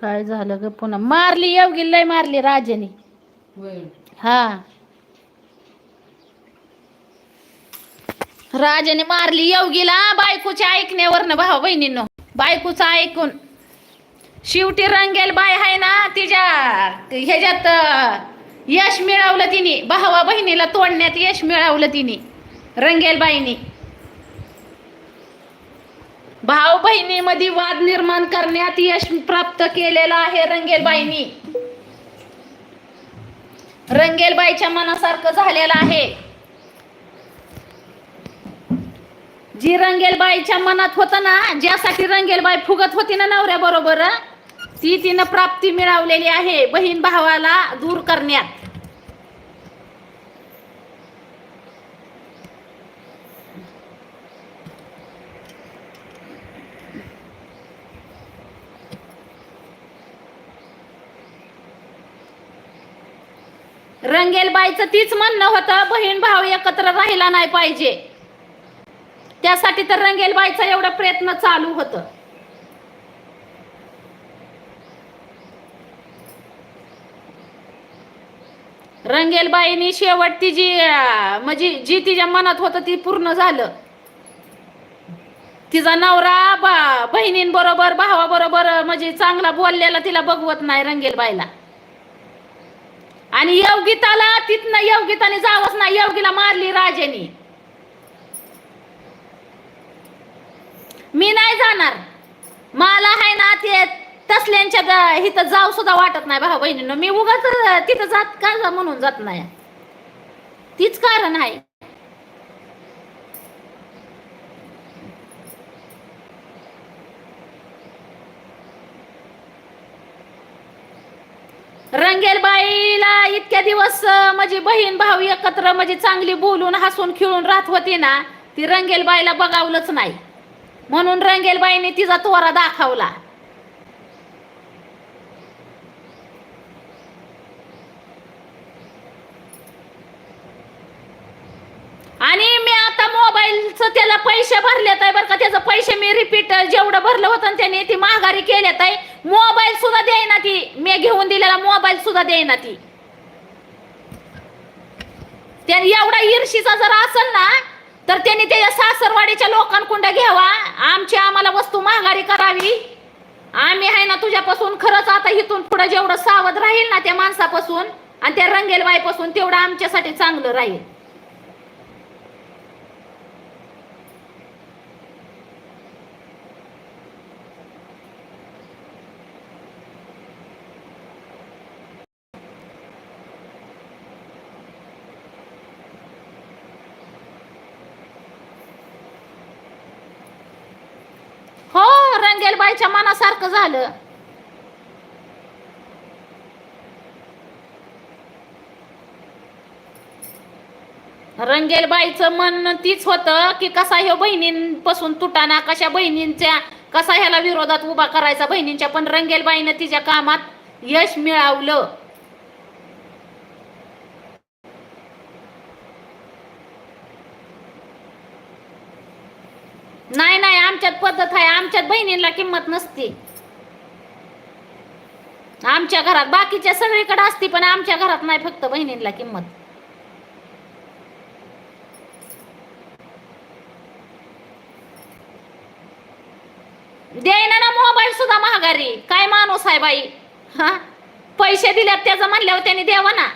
काय झालं ग पुन्हा? मारली येवगी लय मारली राजाने. हा. राजाने मारली येवगीला बायकोच्या ऐकण्यावरनं भाऊ बहिणींनो. बायकोचं ऐकून. शेवटी रंगेल बाय आहे ना तिच्या ह्याच्यात यश मिळवलं तिने. भावा बहिणीला तोडण्यात यश मिळवलं तिने. रंगेल बाईनी. भाऊ बहिणीमध्ये वाद निर्माण करण्यात यश प्राप्त केलेलं आहे रंगेलबाईंनी. रंगेलबाईच्या मनासारखं झालेलं आहे. जी रंगेलबाईच्या मनात होत ना ज्यासाठी रंगेलबाई फुगत होती ना नवऱ्या बरोबर ती तिनं प्राप्ती मिळवलेली आहे बहीण भावाला दूर करण्यात. रंगेलबाईचं तीच म्हणणं होतं बहीण भाऊ एकत्र राहिला नाही पाहिजे. त्यासाठी तर रंगेलबाईचा एवढा प्रयत्न चालू होतं. रंगेलबाईनी शेवट ती जी म्हणजे जी तिच्या मनात होतं ती पूर्ण झालं. तिचा नवरा बहिणींबरोबर भावाबरोबर म्हणजे चांगला बोललेला तिला बघवत नाही रंगेलबाईला आणि योगिताला तिथनं योगिताने जावंच नाही योगीला मारली राजेनी. मी नाही जाणार. मला आहे ना ते तसल्यांच्या हिथं इथं जाऊ सुद्धा वाटत नाही भाऊ बहिणीनं. मी उगाच तिथं जात का जा म्हणून जात नाही. तीच कारण आहे. रंगेलबाईला इतक्या दिवस माझी बहीण भाऊ एकत्र म्हणजे चांगली बोलून हसून खिळून राहत होती ना ती रंगेलबाईला बघावलंच नाही. म्हणून रंगेलबाईने तिचा तोरा दाखवला. आणि मी आता मोबाईलचं त्याला पैसे भरलेत आहे बरं का. त्याचं पैसे मी रिपीट जेवढं भरलं होतं त्याने ती महागारी केल्यात आहे. मोबाईल सुद्धा देईना ती. मी घेऊन दिलेला मोबाईल सुद्धा देईना ती. त्याने एवढा ईर्षीचा जर असेल ना तर त्यांनी त्याच्या सासरवाडीच्या लोकांकुंड घ्यावा. आमची आम्हाला वस्तू महागारी करावी. आम्ही आहे ना तुझ्यापासून खरंच आता इथून पुढे जेवढं सावध राहील ना त्या माणसापासून आणि त्या रंगेलबाईपासून तेवढं आमच्यासाठी चांगलं राहील हो रंगेलबाईच्या मनासारखं झालं. रंगेलबाईचं मन तीच होतं की कसा ह्यो बहिणींपासून तुटाना कशा बहिणींच्या कसा ह्याला विरोधात उभा करायचा बहिणींच्या पण रंगेलबाईनं तिच्या कामात यश मिळवलं नाही नाही आमच्यात पद्धत आहे आमच्यात बहिणींना किंमत नसते. आमच्या घरात बाकीच्या सगळीकडे असते पण आमच्या घरात नाही फक्त बहिणींना किंमत. देईना ना मोबाईल सुद्धा महागारी. काय माणूस आहे बाई? हा? पैसे दिल्यात त्याचं म्हणल्यावर त्यांनी देवा ना.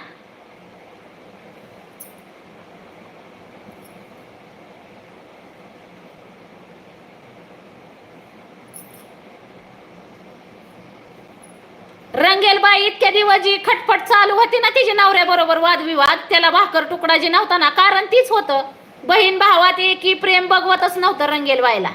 रंगेलबाई इतक्या दिवस जी खटपट चालू होती ना तिच्या नवऱ्याबरोबर वादविवाद त्याला भाकर तुकडा जी नव्हता ना कारण तीच होतं. बहीण भावात एकी प्रेम बघवतच नव्हतं रंगेलबाईला.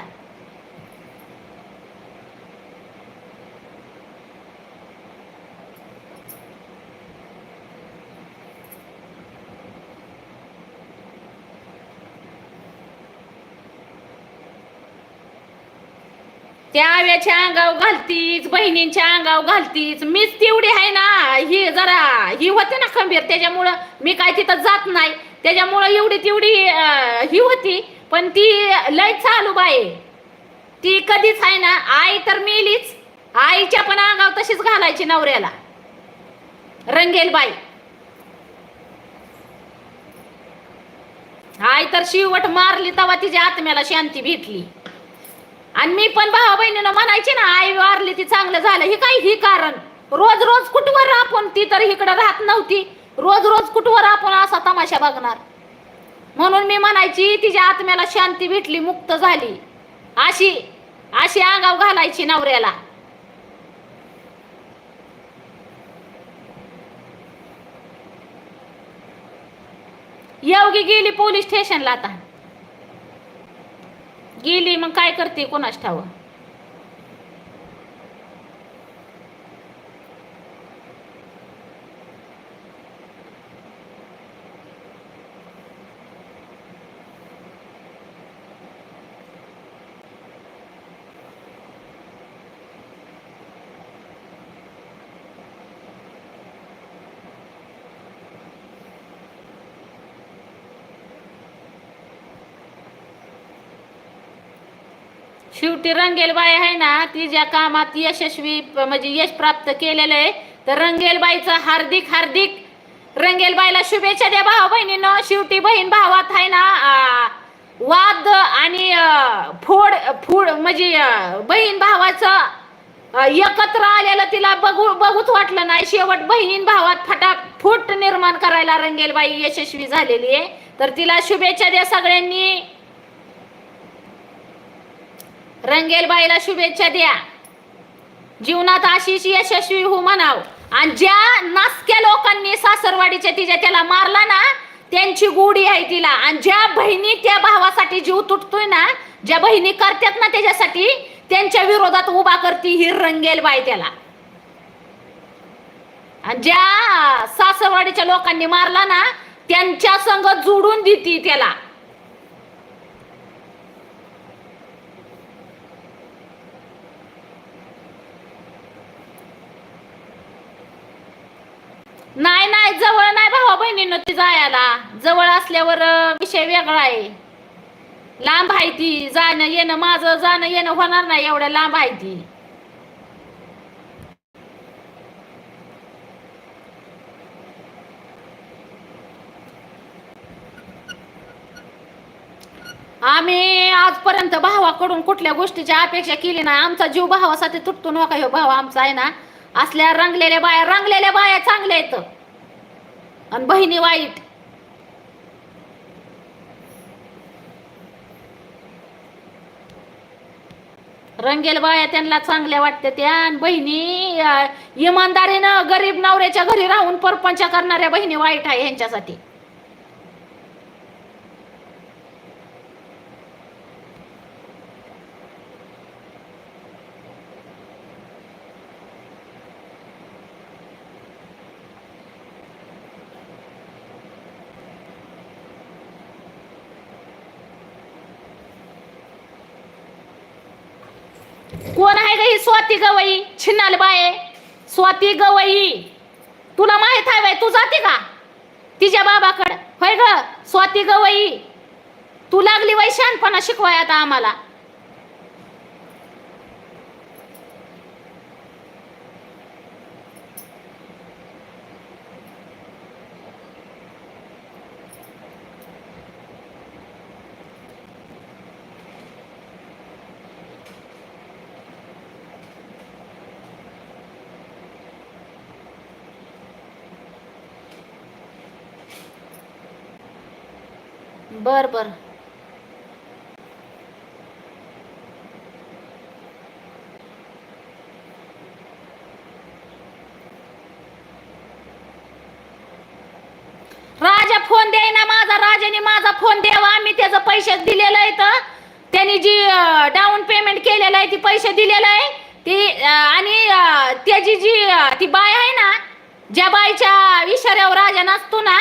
त्या आव्याच्या अंगाव घालतीच बहिणींच्या अंगाव घालतीच. मीच तेवढी आहे ना ही जरा ही होते ना खंबीर. त्याच्यामुळं मी काय तिथं जात नाही. त्याच्यामुळं एवढी तेवढी ही होती. पण ती लय चालू बाई. ती कधीच आहे ना आई तर मेलीच. आईच्या पण अंगाव तशीच घालायची नवऱ्याला. रंगेल बाई. आई तर शिवट मारली तेव्हा तिच्या आत्म्याला शांती भेटली. आणि मी पण भावा बहिणीनं म्हणायची ना आई वारली ती चांगलं झालं. हे काय ही कारण? रोज रोज कुठवर आपण ती तर इकडं राहत नव्हती. रोज रोज कुठवर आपण असा तमाशा बघणार? म्हणून मी म्हणायची तिच्या आत्म्याला शांती भेटली मुक्त झाली. अशी अशी अंगाव घालायची नवऱ्याला. योगी गेली पोलीस स्टेशनला आता. गेली मग काय करते कोणाच ठावं? शेवटी रंगेल बाई आहे ना ती ज्या कामात यशस्वी म्हणजे यश प्राप्त केलेलं आहे तर रंगेल बाईचं हार्दिक हार्दिक रंगेल बाईला शुभेच्छा द्या. भाऊ बहिणीनं शेवटी बहीण भावात आहे ना वाद आणि फोड फूड म्हणजे बहीण भावाचं एकत्र आलेलं तिला बघू बघूच वाटलं नाही. शेवट बहिणीन भावात फटाफूट निर्माण करायला रंगेलबाई यशस्वी झालेली आहे. तर तिला शुभेच्छा द्या सगळ्यांनी. रंगेल बाईला शुभेच्छा द्या. जीवनात अशीच यशस्वी हो म्हणाव. आणि ज्या नासक्या लोकांनी सासरवाडीच्या तिच्या त्याला मारला ना त्यांची गोडी आहे तिला. आणि ज्या बहिणी त्या भावासाठी जीव तुटतोय ना ज्या बहिणी करतात ना त्याच्यासाठी त्यांच्या विरोधात उभा करती ही रंगेल बाई त्याला. आणि ज्या सासरवाडीच्या लोकांनी मारला ना त्यांच्या संग जोडून देती त्याला. नाही नाही जवळ नाही भावा बहिणीनं ती जायला. जवळ असल्यावर विषय वेगळा आहे. लांब आहे ती. जाणं येणं माझं जाणं येणं होणार नाही एवढ्या लांब आहे ती. आम्ही आजपर्यंत भावाकडून कुठल्या गोष्टीची अपेक्षा केली नाही. आमचा जीव भावासाठी तुटतो नका हो भाव आमचा आहे ना. असल्या रंगलेल्या बाया रंगलेल्या बाया चांगल्या आहेत. आणि बहिणी वाईट. रंगेल बाया त्यांना चांगल्या वाटते त्या आणि बहिणी इमानदारीनं गरीब नवऱ्याच्या घरी राहून परपंच करणाऱ्या बहिणी वाईट आहे ह्यांच्यासाठी. कोण आहे ग ही स्वाती गवई? छिन्नाल बाये. स्वाती गवई. तुला माहीत आहे बाई तू जाते का? तिच्या बाबाकडं. होय ग स्वाती गवई. तू लागली वैशानपणा शिकवाय आता आम्हाला. बर बर. राजा फोन देईना ना माझा राजाने माझा फोन द्यावा. आम्ही त्याचं पैसे दिलेलं आहे तर त्यांनी जी डाऊन पेमेंट केलेलं आहे ती पैसे दिलेलं आहे. ती आणि त्याची जी ती बाय आहे ना ज्या बाईच्या इशाऱ्यावर राजा नसतो ना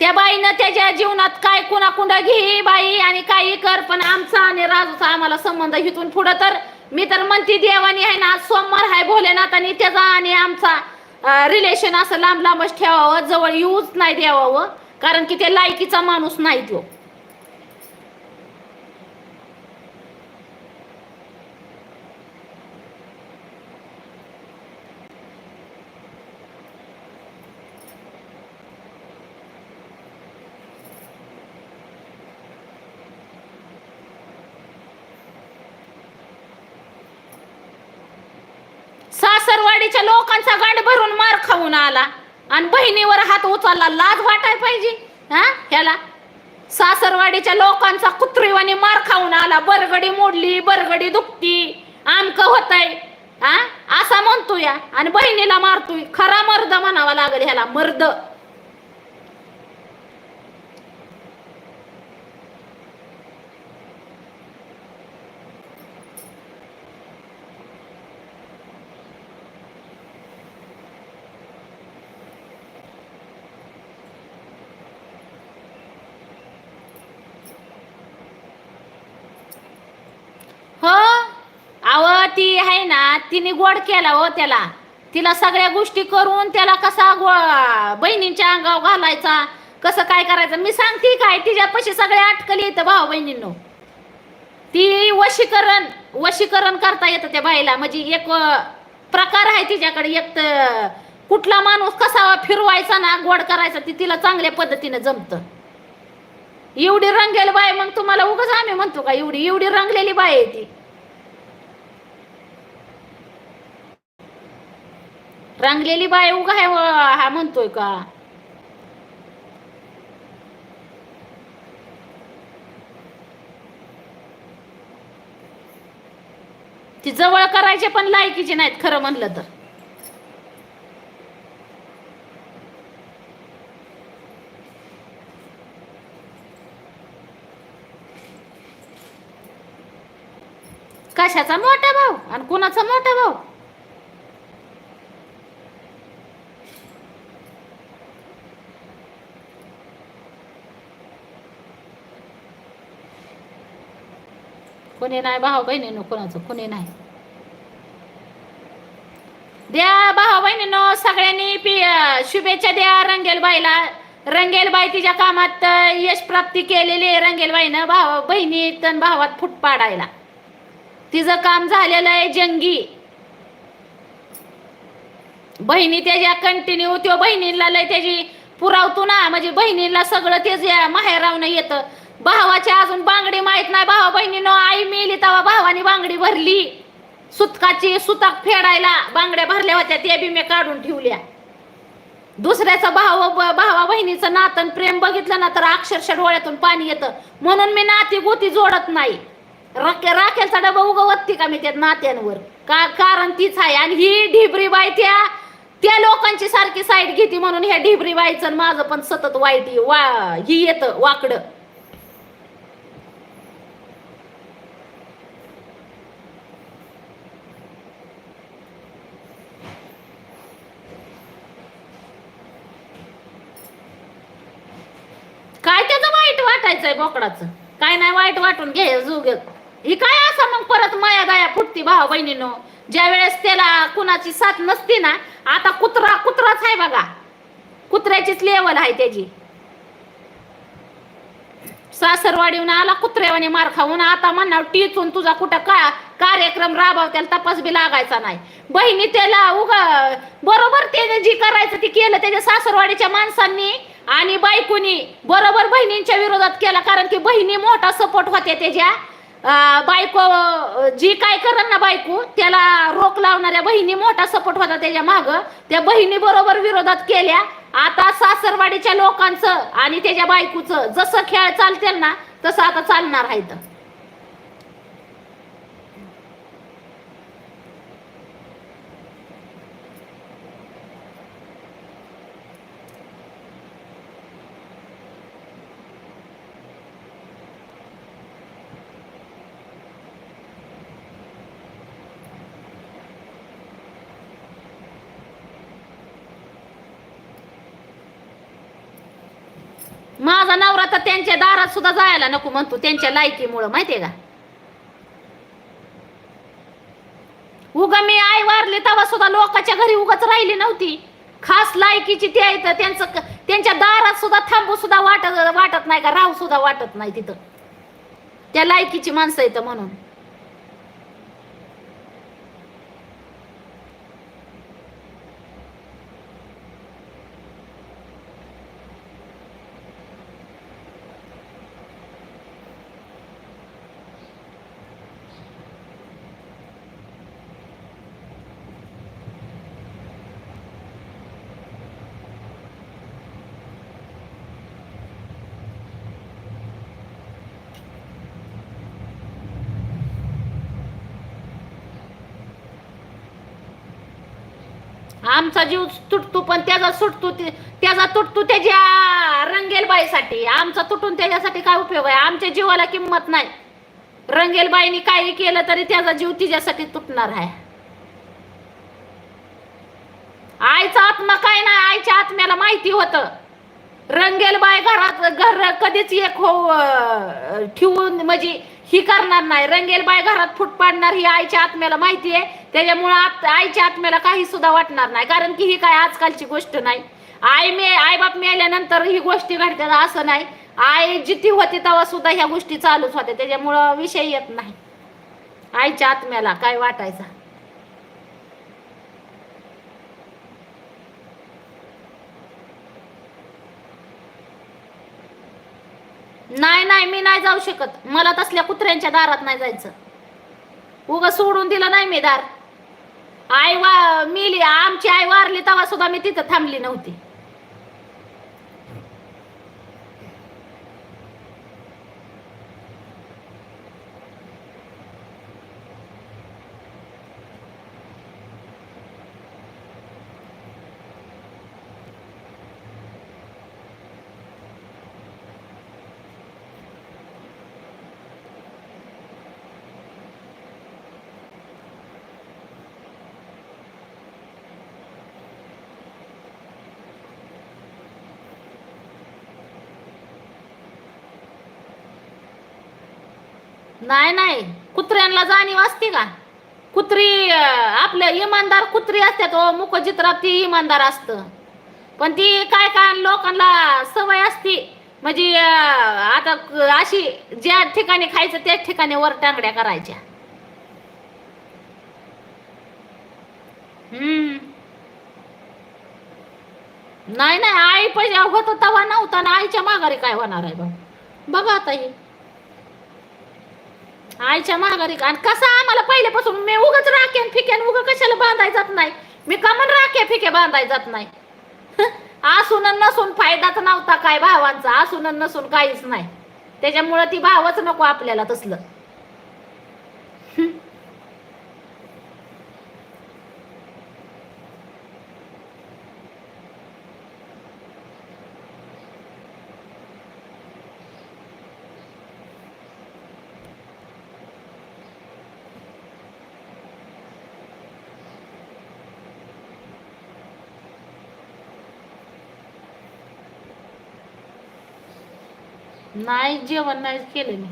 त्या बाईनं त्याच्या जीवनात काय कुणाकुंडा घे बाई आणि काही कर पण आमचा आणि राजूचा आम्हाला संबंध इथून पुढं तर मी तर म्हणते देवानी आहे ना सोमवार आहे भोलेनाथ आणि त्याचा आणि आमचा रिलेशन असं लांब लांबच ठेवावं जवळ येऊच नाही द्यावावं कारण की ते लायकीचा माणूस नाही तो सासरवाडीच्या लोकांचा गांड भरून मार खाऊन आला. आणि बहिणीवर हात उचलला लाज वाटाय पाहिजे हा? ह्याला. सासरवाडीच्या लोकांचा कुत्रीवानी मार खाऊन आला बरगडी मोडली बरगडी दुखती आमक होतय हा? असा म्हणतो या आणि बहिणीला मारतोय. खरा मर्द म्हणावा लागेल ह्याला मर्द हो पती ती आहे ना तिने गोड केला हो त्याला. तिला सगळ्या गोष्टी करून त्याला कसा गो बहिणींच्या अंगावर घालायचा कसं काय करायचं? मी सांगते काय तिच्यापाशी सगळ्या अटकली येतं भाऊ बहिणींनो. ती वशीकरण वशीकरण करता येतं त्या बाईला. म्हणजे एक प्रकार आहे तिच्याकडे. एक तर कुठला माणूस कसा फिरवायचा ना गोड करायचा ती तिला चांगल्या पद्धतीनं जमतं. एवढी रंगेल बाय मग तुम्हाला उगाच आम्ही म्हणतो का एवढी? एवढी रंगलेली बाय आहे ती. रंगलेली बाय उगा आहे हा म्हणतोय का? ती जवळ करायचे पण लायकीचे नाहीत खरं म्हणलं तर. कशाचा मोठा भाऊ? आणि कुणाचा मोठा भाऊ? कोणी नाही भाऊ बहिणीनं कोणाचं कोणी नाही. द्या भाऊ बहिणीनं सगळ्यांनी पि शुभेच्छा द्या रंगेलबाईला. रंगेलबाई तिच्या कामात यश प्राप्ती केलेली आहे रंगेलबाईनं भाऊ बहिणी तन भावात फुट पाडायला. तिचं काम झालेलं आहे जंगी. बहिणी त्याच्या कंटिन्यू त्यो बहिणीला लय त्याची पुरावतो ना म्हणजे बहिणीला सगळं तेच या माहेरावनं येतं. भावाच्या अजून बांगडी माहीत नाही. भावा बहिणीनं आई मेली तेव्हा भावानी बांगडी भरली. सुतकाची सुताक फेडायला बांगड्या भरल्या होत्या त्या बी मी काढून ठेवल्या. दुसऱ्याचं भाव भावा बहिणीचं नातन प्रेम बघितलं ना तर अक्षरशः डोळ्यातून पाणी येतं. म्हणून मी नाती गोती जोडत नाही. राखे राखेलचा डबा उगवती का मी त्या नात्यांवर? का कारण तीच आहे. आणि ही ढिबरी बाई त्या त्या लोकांची सारखी साईड घेते म्हणून ह्या ढिबरी बाईचं आणि माझं पण सतत वाईट वा ही येतं वाकडं काय त्याचं वाईट बोकडाचं. काय नाही वाईट वाटून घे जुग ही काय असं मग परत माया गाया फुटती भाऊ बहिणीनो? ज्या वेळेस त्याला कुणाची साथ नसती ना आता कुत्रा कुत्राच आहे बघा. कुत्र्याचीच लेवल आहे त्याची. सासरवाडीहून आला कुत्र्यावाने मार खाऊन आता म्हणणार टिचून तुझा कुठं का कार्यक्रम राबव त्याला तपास बी लागायचा नाही. बहिणी त्याला उगा बरोबर त्याने जी करायचं ती केलं त्याच्या सासरवाडीच्या माणसांनी आणि बायकोनी बरोबर बहिणींच्या विरोधात केला कारण की बहिणी मोठा सपोर्ट होत्या त्याच्या. बायको जी काय करन ना बायको त्याला रोख लावणाऱ्या बहिणी मोठा सपोर्ट होता त्याच्या माग. त्या बहिणी बरोबर विरोधात केल्या. आता सासरवाडीच्या लोकांचं आणि त्याच्या बायकोचं जसं खेळ चालतील ना तसं आता चालणार आहे माझा नवरा तर त्यांच्या दारात सुद्धा जायला नको म्हणतो त्यांच्या लायकीमुळं माहितीये का? उगा मी आई वारली तेव्हा सुद्धा लोकांच्या घरी उगाच राहिली नव्हती. खास लायकीची ते आहे तर त्यांचं क- त्यांच्या दारात सुद्धा थांबू सुद्धा वाटत वाटत नाही का? राहू सुद्धा वाटत नाही तिथं. त्या लायकीची माणसं येतं म्हणून. आमचा जीव तुटतो पण त्याचा सुटतो त्याचा तुटतो त्याच्या रंगेलबाईसाठी. आमचा तुटून त्याच्यासाठी काय उपयोग आहे? आमच्या जीवाला किंमत नाही. रंगेलबाईनी काही केलं तरी त्याचा जीव तिच्यासाठी तुटणार आहे. आईचा आत्मा काय नाही आईच्या आत्म्याला माहिती होतं. रंगेलबाई घरात घर कधीच एक हो ठेवून म्हणजे ही करणार नाही. रंगेलबाई घरात फूट पाडणार ही आईच्या आत्म्याला माहिती आहे. त्याच्यामुळं आप आईच्या आत्म्याला काही सुद्धा वाटणार नाही. कारण की ही काय आजकालची गोष्ट नाही. आई मे आई बाप मेल्यानंतर ही गोष्टी घडतात असं नाही. आई जिथे होती तेव्हा सुद्धा ह्या गोष्टी चालूच होत्या. त्याच्यामुळं विषय येत नाही. आईच्या आत्म्याला काय वाटायचा? नाही नाही मी नाही जाऊ शकत. मला तसल्या कुत्र्यांच्या दारात नाही जायचं. उग सोडून दिलं नाही मी दार. आई वा मिली आमची आई वारली तेव्हा सुद्धा मी तिथं थांबली नव्हती. नाही नाही. कुत्र्यांना जाणीव असते का? कुत्री आपल्या इमानदार कुत्री असतात ओ मुखचित्रात ती इमानदार असतं. पण ती काय काय लोकांना सवय असते. म्हणजे आता अशी ज्या ठिकाणी खायचं त्याच ठिकाणी वर टांगड्या करायच्या. हम्म. नाही नाही. आई पैसे होत तवा नव्हता ना आईच्या माघारी काय होणार आहे बघ बघा आता हे. आईच्या माघारी का आणि कसं आम्हाला पहिल्यापासून मी उगाच राखेन फिकेन उग कशाला बांधाय जात नाही? मी कमन राखे फिके बांधाय जात नाही. असून नसून फायदाच नव्हता काय भावांचा असून नसून काहीच नाही. त्याच्यामुळं ती भावच नको आपल्याला तसलं. नाही जेवण नाही केलं मी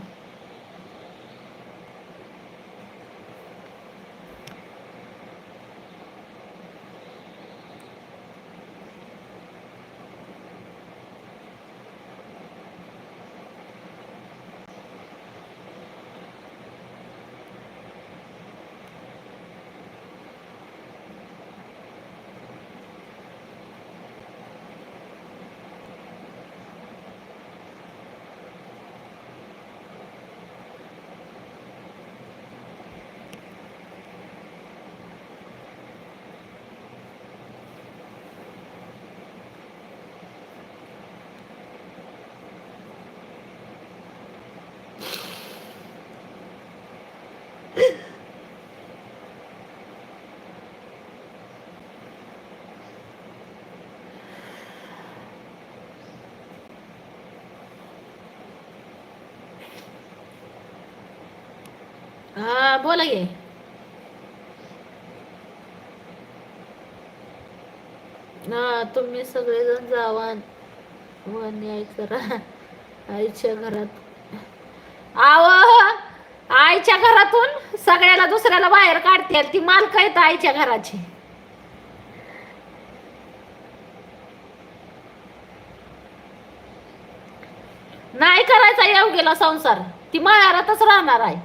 हा बोला ये हा तुम्ही सगळेजण जावा व न्याय करा आईच्या घरात. आव आईच्या घरातून सगळ्याला दुसऱ्याला बाहेर काढते ती मालक आहेत आईच्या घराची. नाही करायचा येऊ गेला संसार. ती माहेरातच राहणार आहे.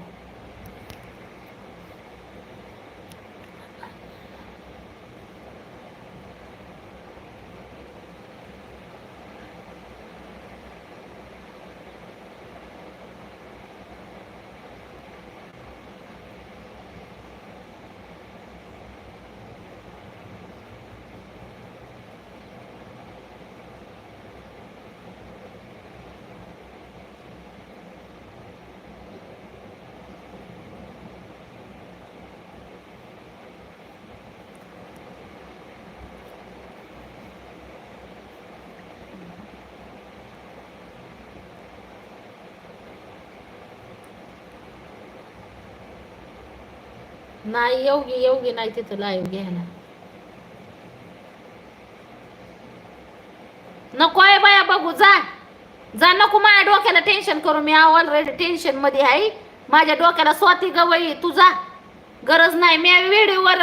नाही योगी योगी नाही तिथं लाईव्ह घ्यायला नको आहे बाया बघू जा. जा नको माझ्या डोक्याला टेन्शन करू. मी ऑलरेडी टेन्शनमध्ये आहे. माझ्या डोक्याला स्वाती गवई तू जा. गरज नाही. मी व्हिडिओवर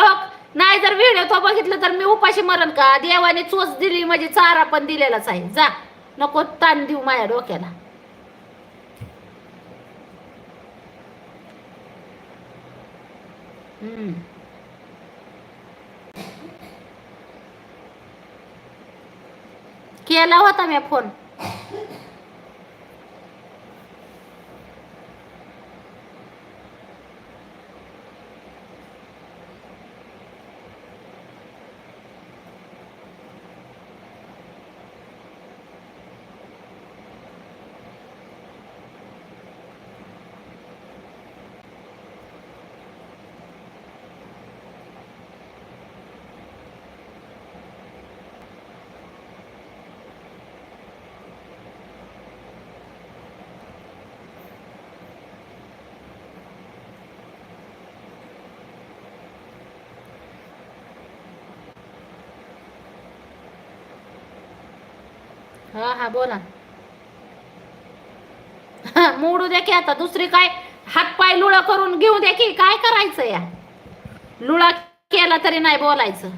नाही जर व्हिडिओ तो बघितलं तर मी उपाशी मरण का? देवाने चोच दिली म्हणजे चारा पण दिलेलाच आहे. जा. नको ताण देऊ माझ्या डोक्याला हम्म केला होता मी फोन हा हा बोला मोडू द्या की आता. दुसरी काय? हातपाय लुळा करून घेऊ द्या की. काय करायचं या? लुळा केला तरी नाही बोलायचं.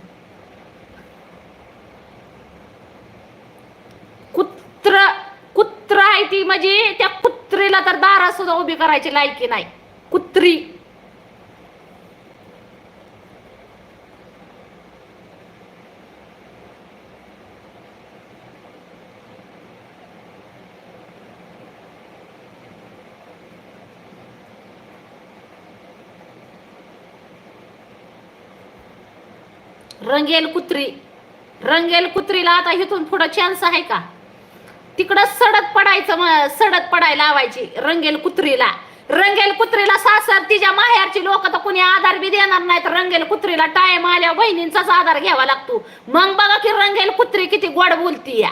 कुत्र कुत्र आहे ती म्हणजे त्या कुत्रीला तर दारा सुद्धा उभी करायची लायकी नाही. कुत्री. रंगेल कुत्री. रंगेल कुत्रीला आता इथून पुढं चान्स आहे का? तिकडं सडत पडायचं सडत पडायला लावायची रंगेल कुत्रीला. रंगेल कुत्रीला सासर तिच्या माहेरची लोक तर कुणी आधार बी देणार नाही तर रंगेल कुत्रीला टाइम आल्या बहिणींचाच आधार घ्यावा लागतो. मग बघा की रंगेल कुत्री किती गोड बोलती या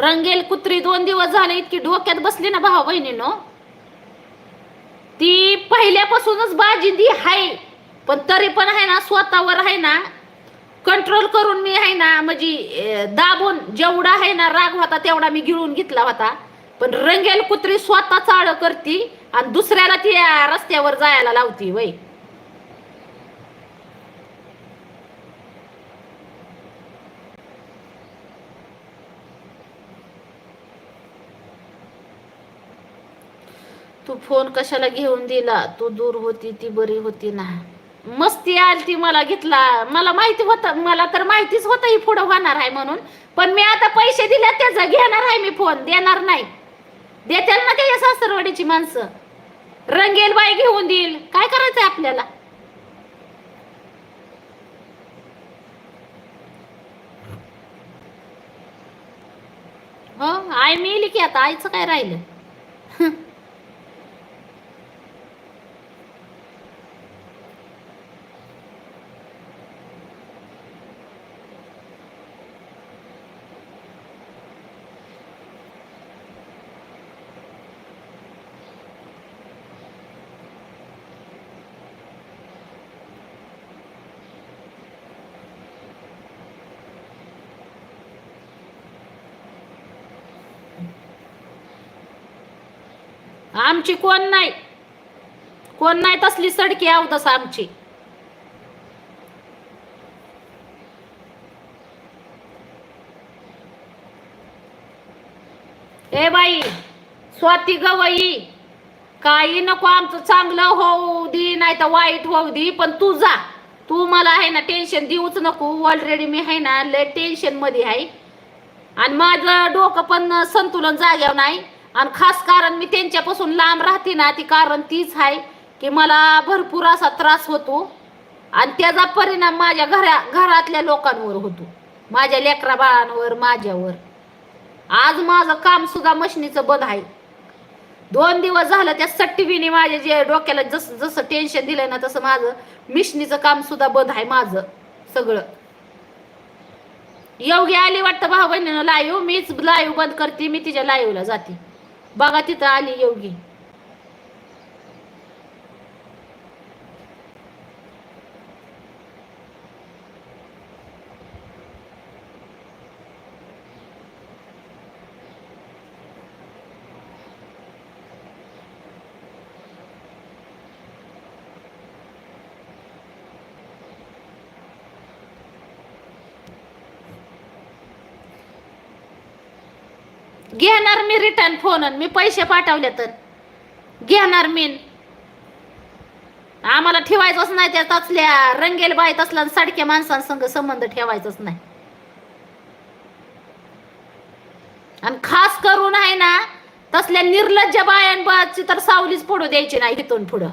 रंगेल कुत्री दोन दिवस झाले इतकी डोक्यात बसली ना भाऊ बहिणीनो. ती पहिल्यापासूनच बाजिंदी आहे पण तरी पण आहे ना स्वतःवर आहे ना कंट्रोल करून मी आहे ना म्हणजे दाबून जेवढा आहे ना राग होता तेवढा मी गिळून घेतला होता. पण रंगेल कुत्री स्वतः चाळ करती आणि दुसऱ्याला ती रस्त्यावर जायला लावती वय. तू फोन कशाला घेऊन दिला? तू दूर होती ती बरी होती ना. मस्ती आली ती मला घेतला. मला माहिती होतं मला तर माहितीच होतं ही पुढं होणार आहे म्हणून. पण मी आता पैसे दिले त्याचा घेणार आहे मी फोन. देणार नाही. देतील ना ते सासरवाडीची माणसं. रंगेल बाई घेऊन देईल. काय करायचंय आपल्याला? हो आई मिली की आता. आईचं काय राहिलं? आमची कोण नाही. कोण नाही तसली सडकी अवदस आमची. ए बाई स्वाती गवई काही नको आमचं चांगलं होऊ दे नाही तर वाईट होऊ दे पण तू जा. तू मला आहे ना टेन्शन देऊच नको. ऑलरेडी मी आहे ना लय टेन्शनमध्ये आहे. आणि माझं डोकं पण संतुलन जाग्यावर नाही. आणि खास कारण मी त्यांच्यापासून लांब राहते ना ती कारण तीच आहे की मला भरपूर असा त्रास होतो आणि त्याचा परिणाम माझ्या घरा घरातल्या लोकांवर होतो. माझ्या लेकरा बाळांवर माझ्यावर. आज माझं काम सुद्धा मशनीचं बंद आहे. दोन दिवस झालं त्या सट्टीवीने माझ्या जे डोक्याला जसं जसं टेन्शन दिलं ना तसं माझं मिशनीचं काम सुद्धा बंद आहे माझं सगळं. योगी आली वाटतं भाऊ बहिणीनं लाईव्ह मीच लाईव्ह बंद करते मी तिच्या लाईव्हला जाते. बघा तिथं आली योगी. घेणार मी रिटर्न फोन मी पैसे पाठवले तर. घेणार मी. आम्हाला ठेवायचंच नाही त्या तसल्या. रंगेल बाई तसला साडक्या माणसांसंग संबंध ठेवायचाच नाही. आणि खास करून आहे ना तसल्या निर्लज्ज बायांबाची तर सावलीच फोडू द्यायची नाही इथून पुढं.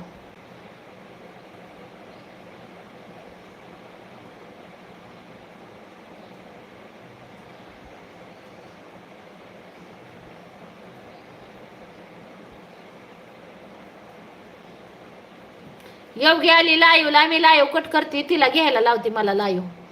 योगी आली लाईव्हला मी लाईव कट करते तिला घ्यायला लावते मला लाईव्ह